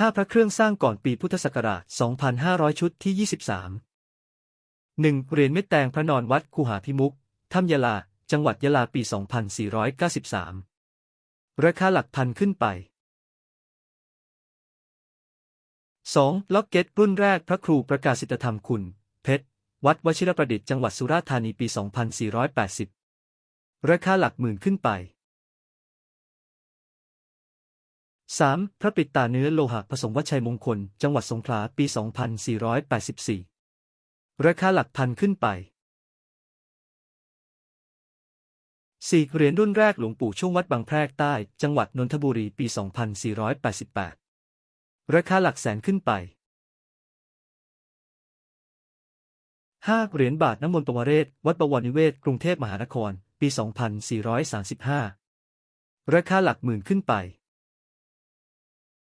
5 พระเครื่องสร้างก่อนปีพุทธศักราช 2,500 ชุดที่ 23 1. เหรียญเม็ดแตงพระนอนวัดคูหาพิมุกถ้ำยะลา จังหวัดยะลาปี 2493 ราคาหลักพันขึ้นไป 2. ล็อกเก็ตรุ่นแรกพระครูประกาศสิทธธรรมคุณ เพชร วัดวชิรประดิษฐ์จังหวัดสุราษฎร์ธานีปี 2480 ราคาหลักหมื่นขึ้นไป 3. พระปิดตาเนื้อโลหะผสมวัชัยมงคล จังหวัดสงขลา ปี 2484 ราคาหลักพันขึ้นไป 4. เหรียญรุ่นแรกหลวงปู่ช่วงวัดบางแพรกใต้ จังหวัดนนทบุรี ปี 2488 ราคาหลักแสนขึ้นไป 5. เหรียญบาทน้ำมนต์ปวเรศ วัดประวรนิเวศ กรุงเทพมหานคร ปี 2435 ราคาหลักหมื่นขึ้นไป